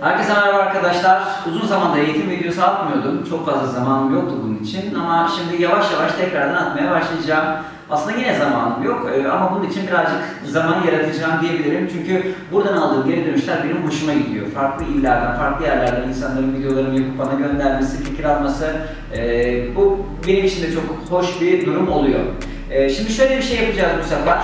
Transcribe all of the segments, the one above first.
Herkese merhaba arkadaşlar. Uzun zamandır eğitim videosu atmıyordum. Çok fazla zamanım yoktu bunun için ama şimdi yavaş yavaş tekrardan atmaya başlayacağım. Aslında yine zamanım yok e, ama bunun için birazcık zaman yaratacağım diyebilirim. Çünkü buradan aldığım geri dönüşler benim hoşuma gidiyor. Farklı illerden, farklı yerlerden insanların videolarını yapıp bana göndermesi, fikir alması e, bu benim için de çok hoş bir durum oluyor. E, şimdi şöyle bir şey yapacağız bu sefer.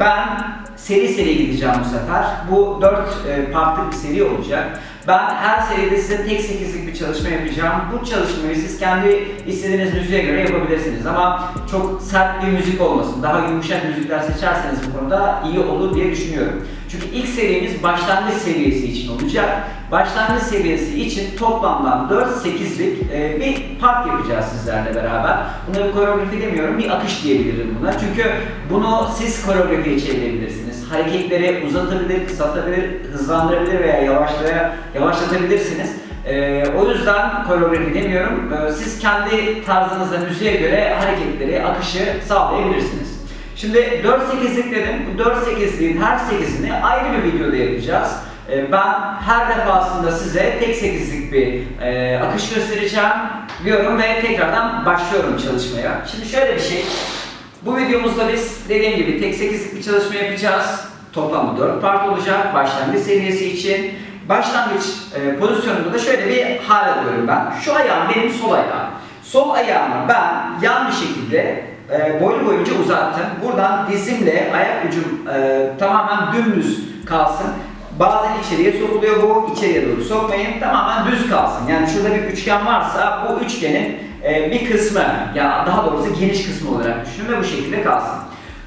Ben seri seri gideceğim bu sefer. Bu 4 e, partlı bir seri olacak. Ben her seride size tek 8'lik bir çalışma yapacağım. Bu çalışmayı siz kendi istediğiniz müziğe göre yapabilirsiniz ama çok sert bir müzik olmasın. Daha yumuşak müzikler seçerseniz bu konuda iyi olur diye düşünüyorum. Çünkü ilk serimiz başlangıç seviyesi için olacak. Başlangıç seviyesi için toplamdan 4-8'lik e, bir part yapacağız sizlerle beraber. Buna bir koreografi demiyorum, bir akış diyebilirim buna. Çünkü bunu siz koreografiye çevirebilirsiniz. Hareketleri uzatabilir, kısaltabilir, hızlandırabilir veya yavaşlaya, yavaşlatabilirsiniz. Ee, o yüzden koreografi demiyorum. Ee, siz kendi tarzınızda müziğe göre hareketleri, akışı sağlayabilirsiniz. Şimdi 4-8'lik dedim. Bu 4-8'liğin her 8'ini ayrı bir videoda yapacağız. Ee, ben her defasında size tek 8'lik bir e, akış göstereceğim diyorum ve tekrardan başlıyorum çalışmaya. Şimdi şöyle bir şey. Bu videomuzda biz dediğim gibi tek 8'lik bir çalışma yapacağız. Toplamda 4 part olacak başlangıç seviyesi için. Başlangıç e, pozisyonunda da şöyle bir hal alıyorum ben. Şu ayağım benim sol ayağım. Sol ayağımı ben yan bir şekilde e, boylu boyunca uzattım. Buradan dizimle ayak ucum e, tamamen dümdüz kalsın. Bazen içeriye sokuluyor bu, içeriye doğru sokmayın. Tamamen düz kalsın. Yani şurada bir üçgen varsa bu üçgenin e, bir kısmı, ya daha doğrusu geniş kısmı olarak düşünün ve bu şekilde kalsın.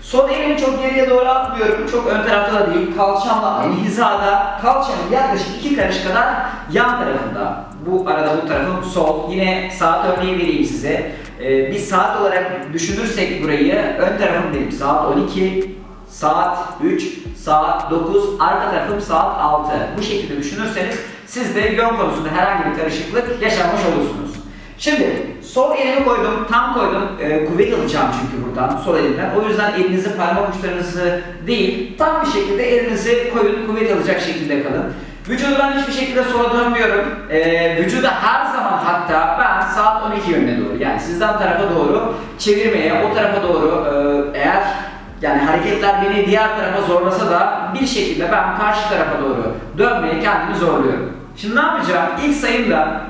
Sol elimi çok geriye doğru atmıyorum. Çok ön tarafta da değil. Kalçamla aynı hizada. Kalçamın yaklaşık iki karış kadar yan tarafında. Bu arada bu tarafım sol. Yine saat örneği vereyim size. Ee, bir saat olarak düşünürsek burayı ön tarafım benim saat 12, saat 3, saat 9, arka tarafım saat 6. Bu şekilde düşünürseniz siz de yön konusunda herhangi bir karışıklık yaşanmış olursunuz. Şimdi sol elimi koydum, tam koydum. Ee, kuvvet alacağım çünkü buradan sol elimden. O yüzden elinizi parmak uçlarınızı değil, tam bir şekilde elinizi koyun, kuvvet alacak şekilde kalın. Vücudu ben hiçbir şekilde sola dönmüyorum. Ee, vücuda her zaman hatta ben saat 12 yönüne doğru yani sizden tarafa doğru çevirmeye, o tarafa doğru e, eğer yani hareketler beni diğer tarafa zorlasa da bir şekilde ben karşı tarafa doğru dönmeye kendimi zorluyorum. Şimdi ne yapacağım? İlk sayımda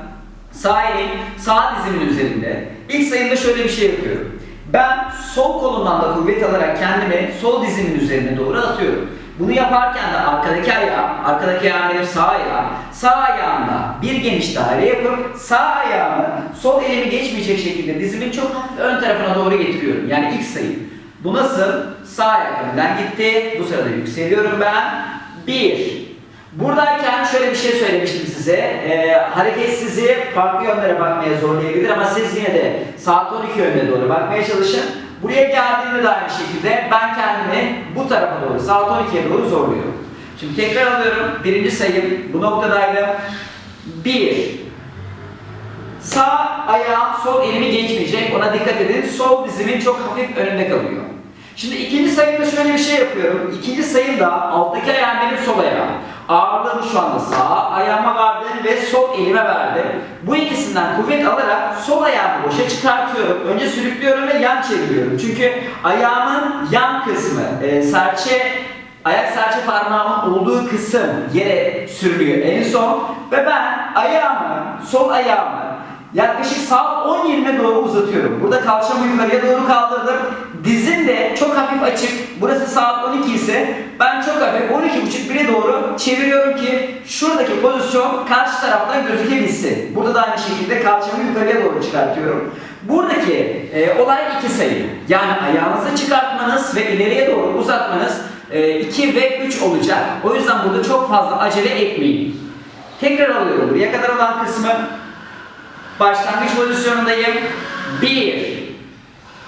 Sağ elim sağ dizimin üzerinde. İlk sayımda şöyle bir şey yapıyorum. Ben sol kolumdan da kuvvet alarak kendimi sol dizimin üzerine doğru atıyorum. Bunu yaparken de arkadaki ayağım, arkadaki ayağım benim sağ ayağım, sağ ayağımla bir geniş daire yapıp sağ ayağımı sol elimi geçmeyecek şekilde dizimin çok hafif ön tarafına doğru getiriyorum. Yani ilk sayım. Bu nasıl? Sağ ayak önden gitti. Bu sırada yükseliyorum ben. Bir, Buradayken şöyle bir şey söylemiştim size. Ee, hareket sizi farklı yönlere bakmaya zorlayabilir ama siz yine de saat 12 yönüne doğru bakmaya çalışın. Buraya geldiğimde de aynı şekilde ben kendimi bu tarafa doğru, saat 12'ye doğru zorluyorum. Şimdi tekrar alıyorum. Birinci sayım bu noktadaydı. Bir. Sağ ayağım sol elimi geçmeyecek. Ona dikkat edin. Sol dizimin çok hafif önünde kalıyor. Şimdi ikinci sayımda şöyle bir şey yapıyorum. İkinci sayımda alttaki ayağım benim sol ayağım. Ağırlığımı şu anda sağ ayağıma verdim ve sol elime verdim. Bu ikisinden kuvvet alarak sol ayağımı boşa çıkartıyorum. Önce sürüklüyorum ve yan çeviriyorum. Çünkü ayağımın yan kısmı, e, serçe, ayak serçe parmağımın olduğu kısım yere sürülüyor en son. Ve ben ayağımı, sol ayağımı yaklaşık saat 10.20'ye doğru uzatıyorum. Burada kalçamı yukarıya doğru kaldırdım. Dizim de çok hafif açık. Burası saat 12 ise ben çok hafif 12.30 bire doğru çeviriyorum ki şuradaki pozisyon karşı taraftan gözükebilsin. Burada da aynı şekilde kalçamı yukarıya doğru çıkartıyorum. Buradaki e, olay iki sayı. Yani ayağınızı çıkartmanız ve ileriye doğru uzatmanız 2 ve 3 olacak. O yüzden burada çok fazla acele etmeyin. Tekrar alıyorum. Buraya kadar olan kısmı Başlangıç pozisyonundayım. 1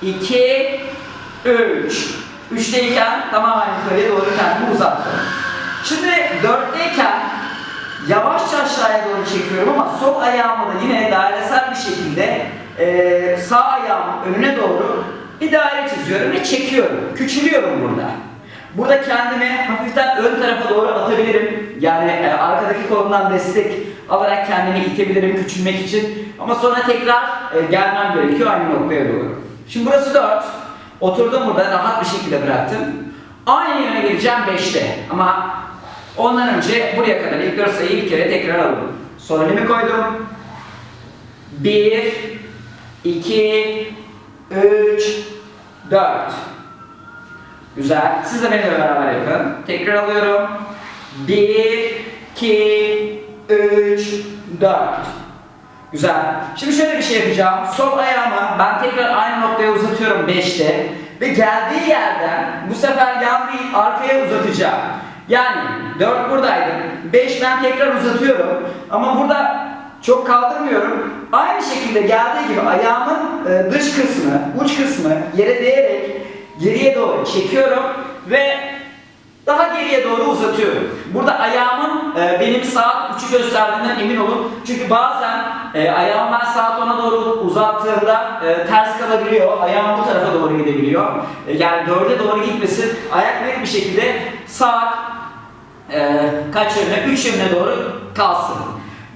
2 3 3'teyken tamamen yukarıya doğru kendimi uzattım. Şimdi 4'teyken yavaşça aşağıya doğru çekiyorum ama sol ayağımı da yine dairesel bir şekilde eee, sağ ayağımın önüne doğru bir daire çiziyorum ve çekiyorum. Küçülüyorum burada. Burada kendimi hafiften ön tarafa doğru atabilirim. Yani e, arkadaki kolumdan destek alarak kendimi itebilirim küçülmek için. Ama sonra tekrar e, gelmem gerekiyor aynı noktaya doğru. Şimdi burası 4. Oturdum burada rahat bir şekilde bıraktım. Aynı yöne geleceğim 5'te. Ama ondan önce buraya kadar ilk 4 sayıyı bir kere tekrar alalım. Sol elimi koydum. 1 2 3 4 Güzel. Siz de benimle beraber yapın. Tekrar alıyorum. 1 2 3 4 Güzel. Şimdi şöyle bir şey yapacağım. Sol ayağımı ben tekrar aynı noktaya uzatıyorum 5'te ve geldiği yerden bu sefer yan değil arkaya uzatacağım. Yani 4 buradaydı. 5 ben tekrar uzatıyorum. Ama burada çok kaldırmıyorum. Aynı şekilde geldiği gibi ayağımın e, dış kısmı, uç kısmı yere değerek geriye doğru çekiyorum ve daha geriye doğru uzatıyorum. Burada ayağımın e, benim saat uçu gösterdiğinden emin olun. Çünkü bazen e, ayağımı ben saat 10'a doğru uzattığımda e, ters kalabiliyor. Ayağım bu tarafa doğru gidebiliyor. E, yani 4'e doğru gitmesi ayak net bir şekilde saat e, kaç yönüne? 3 yönüne doğru kalsın.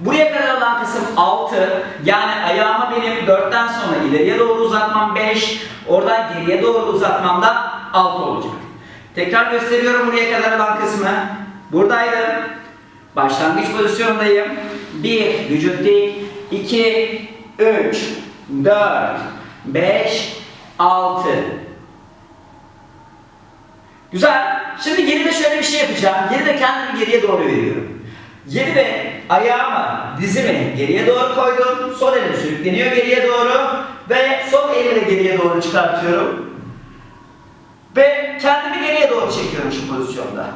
Buraya kadar olan kısım 6. Yani ayağımı benim 4'ten sonra ileriye doğru uzatmam 5. Oradan geriye doğru uzatmam da 6 olacak. Tekrar gösteriyorum buraya kadar olan kısmı. Buradaydım. Başlangıç pozisyondayım. 1. Vücut dik. 2. 3. 4. 5. 6. Güzel. Şimdi geride şöyle bir şey yapacağım. Geride kendimi geriye doğru veriyorum. Geride ayağımı, dizimi geriye doğru koydum. Sol elim sürükleniyor geriye doğru. Ve sol elimi geriye doğru çıkartıyorum. Ve kendimi geriye doğru çekiyorum şu pozisyonda.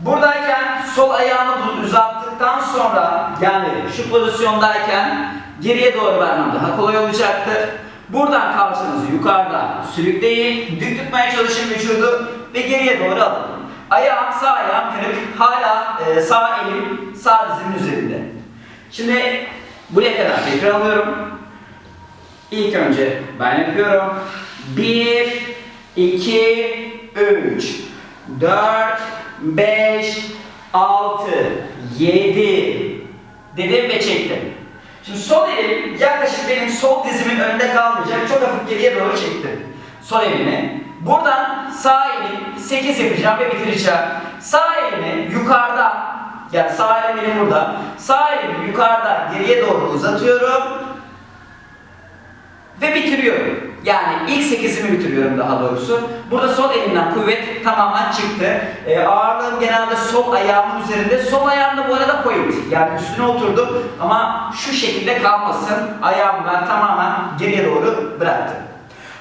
Buradayken sol ayağımı uzattıktan sonra yani şu pozisyondayken geriye doğru vermem daha kolay olacaktır. Buradan kalçanızı yukarıda sürükleyin, dik tutmaya çalışın vücudu ve geriye doğru alın. Ayağım sağ ayağım kırık, hala e, sağ elim sağ dizimin üzerinde. Şimdi buraya kadar tekrar alıyorum. İlk önce ben yapıyorum. 1, 2, 3, 4, 5, 6, 7 dedim ve çektim. Şimdi sol elim yaklaşık benim sol dizimin önünde kalmayacak. Çok hafif geriye doğru çektim. Sol elimi. Buradan sağ elim 8 yapacağım ve bitireceğim. Sağ elimi yukarıda yani sağ elim benim burada. Sağ elimi yukarıda geriye doğru uzatıyorum ve bitiriyorum. Yani ilk 8'imi bitiriyorum daha doğrusu. Burada sol elimden kuvvet tamamen çıktı. Ee, ağırlığım genelde sol ayağımın üzerinde. Sol ayağımda bu arada point. Yani üstüne oturdum ama şu şekilde kalmasın. Ayağımı ben tamamen geriye doğru bıraktım.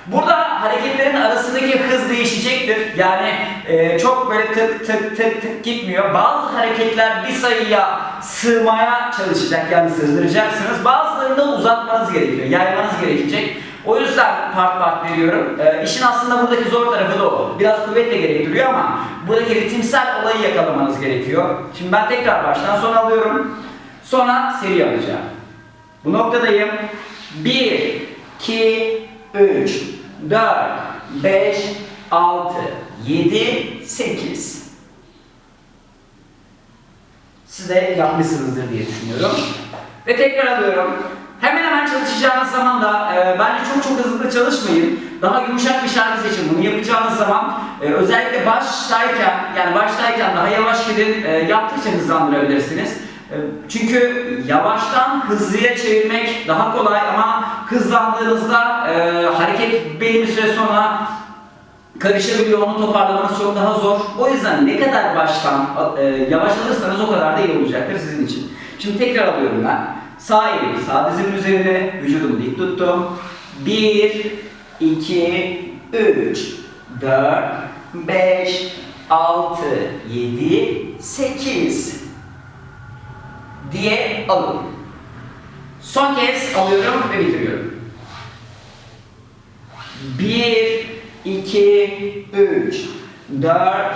Burada hareketlerin arasındaki hız değişecektir. Yani e, çok böyle tık tık tık tık gitmiyor. Bazı hareketler bir sayıya sığmaya çalışacak yani sığdıracaksınız. Bazılarını da uzatmanız gerekiyor, yaymanız gerekecek. O yüzden part part veriyorum. E, işin aslında buradaki zor tarafı da o. Biraz kuvvet de gerektiriyor ama buradaki ritimsel olayı yakalamanız gerekiyor. Şimdi ben tekrar baştan sona alıyorum. Sonra seri alacağım. Bu noktadayım. 1, 2, 3, 4, 5, 6, 7, 8. Siz de yapmışsınızdır diye düşünüyorum. Ve tekrar alıyorum. Hemen hemen çalışacağınız zaman da e, bence çok çok hızlı çalışmayın. Daha yumuşak bir şarkı seçin. Bunu yapacağınız zaman e, özellikle baştayken yani baştayken daha yavaş gidin. E, yaptıkça hızlandırabilirsiniz. E, Çünkü yavaştan hızlıya çevirmek daha kolay ama hızlandığınızda e, hareket belli bir süre sonra karışabiliyor, onu toparlamanız çok daha zor. O yüzden ne kadar baştan e, yavaş alırsanız o kadar da iyi olacaktır sizin için. Şimdi tekrar alıyorum ben. Sağ elim sağ dizimin üzerine, vücudumu dik tuttum. 1, 2, 3, 4, 5, 6, 7, 8 diye alın. Son kez alıyorum ve bitiriyorum. 1, 2, 3, 4,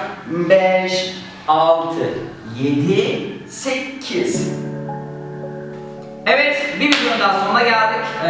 5, 6, 7, 8. Evet, bir videonun daha sonuna geldik. Ee,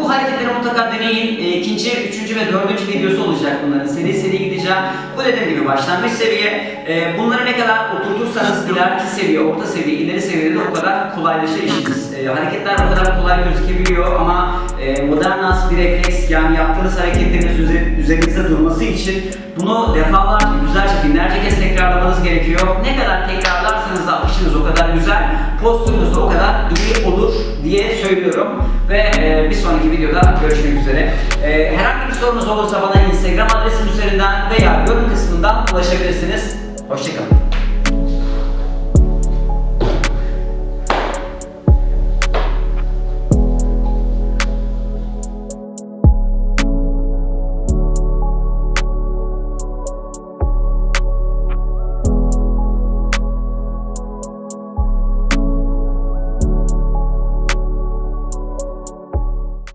bu hareketleri mutlaka deneyin. Ee, ikinci, üçüncü ve dördüncü videosu olacak bunların. Seri seri gideceğim. Bu dediğim gibi başlangıç seviye. Ee, bunları ne kadar oturtursanız ileriki seviye, orta seviye, ileri seviyede o kadar kolaylaşır işiniz. Ee, hareketler o kadar kolay gözükebiliyor ama e, modern dans bir refleks yani yaptığınız hareketlerin üze- üzerinizde durması için bunu defalarca, güzelce, binlerce kez tekrarlamanız gerekiyor. Ne kadar tekrarlarsanız da akışınız o kadar güzel, postürünüz de o kadar iyi olur diye söylüyorum. Ve e, bir sonraki videoda görüşmek üzere. E, herhangi bir sorunuz olursa bana Instagram adresim üzerinden veya yorum kısmından ulaşabilirsiniz. Hoşçakalın.